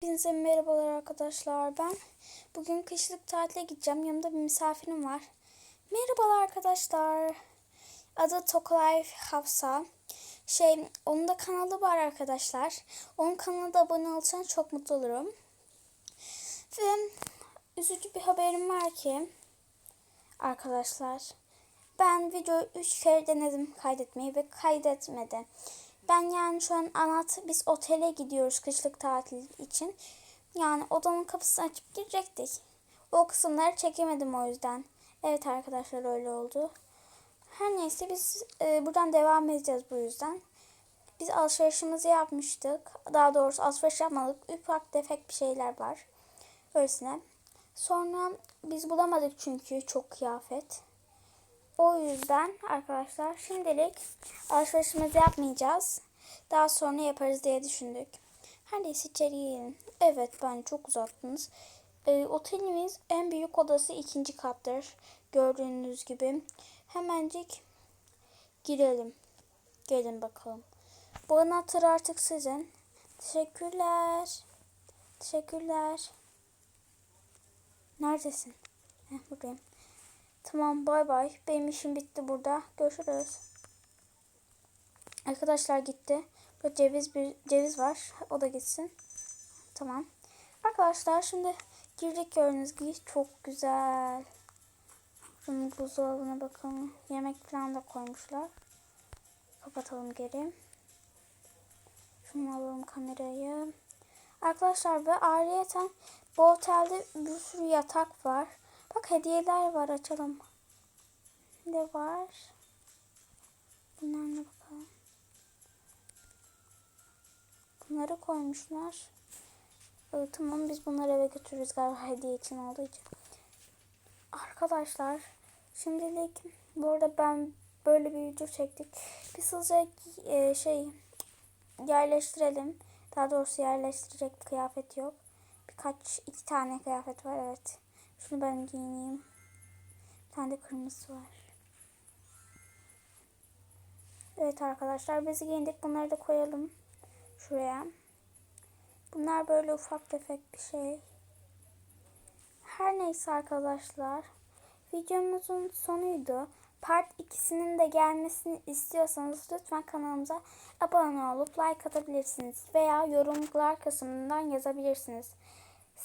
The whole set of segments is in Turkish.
Hepinize merhabalar arkadaşlar. Ben bugün kışlık tatile gideceğim. Yanımda bir misafirim var. Merhabalar arkadaşlar. Adı Tokolife Hafsa. Şey, onun da kanalı var arkadaşlar. Onun kanalına da abone olursanız çok mutlu olurum. Ve üzücü bir haberim var ki arkadaşlar. Ben videoyu 3 kere denedim kaydetmeyi ve kaydetmedi. Ben yani şu an anlat biz otele gidiyoruz kışlık tatil için. Yani odanın kapısını açıp girecektik. O kısımları çekemedim o yüzden. Evet arkadaşlar öyle oldu. Her neyse biz e, buradan devam edeceğiz bu yüzden. Biz alışverişimizi yapmıştık. Daha doğrusu alışveriş yapmadık. Ufak tefek bir şeyler var. Öylesine. Sonra biz bulamadık çünkü çok kıyafet. O yüzden arkadaşlar şimdilik alışverişimizi yapmayacağız. Daha sonra yaparız diye düşündük. Her neyse içeri girelim. Evet ben çok uzattınız. Ee, otelimiz en büyük odası ikinci kattır. Gördüğünüz gibi. Hemencik girelim. Gelin bakalım. Bu anahtar artık sizin. Teşekkürler. Teşekkürler. Neredesin? Heh, buradayım. Tamam bay bay. Benim işim bitti burada. Görüşürüz. Arkadaşlar gitti. Burada ceviz bir ceviz var. O da gitsin. Tamam. Arkadaşlar şimdi girdik gördüğünüz gibi çok güzel. Şunun buzdolabına bakalım. Yemek falan da koymuşlar. Kapatalım geri. Şunu alalım kamerayı. Arkadaşlar ve ayrıyeten bu otelde bir sürü yatak var. Bak hediyeler var açalım. Ne var? Bunlar ne bakalım. Bunları koymuşlar. Evet, tamam biz bunları eve götürürüz galiba hediye için olduğu için. Arkadaşlar şimdilik bu arada ben böyle bir video çektik. Biz hızlıca e, şey yerleştirelim. Daha doğrusu yerleştirecek kıyafet yok. Birkaç iki tane kıyafet var evet. Şunu ben giyineyim. Bir tane de kırmızı var. Evet arkadaşlar biz giyindik. Bunları da koyalım şuraya. Bunlar böyle ufak tefek bir şey. Her neyse arkadaşlar. Videomuzun sonuydu. Part 2'sinin de gelmesini istiyorsanız lütfen kanalımıza abone olup like atabilirsiniz. Veya yorumlar kısmından yazabilirsiniz.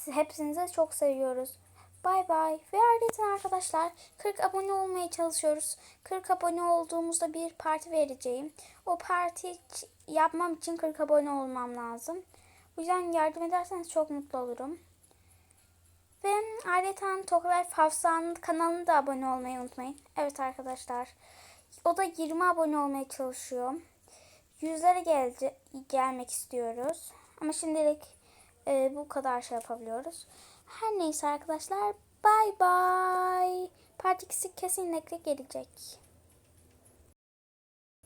Hepinizi çok seviyoruz. Bay bay. Ve ayrıca arkadaşlar 40 abone olmaya çalışıyoruz. 40 abone olduğumuzda bir parti vereceğim. O parti yapmam için 40 abone olmam lazım. Bu yüzden yardım ederseniz çok mutlu olurum. Ve ayrıca Toklife Hafsa'nın kanalına da abone olmayı unutmayın. Evet arkadaşlar. O da 20 abone olmaya çalışıyor. Yüzlere gelce gelmek istiyoruz. Ama şimdilik e, bu kadar şey yapabiliyoruz. Her neyse arkadaşlar. Bay bay. Part 2'si kesinlikle gelecek.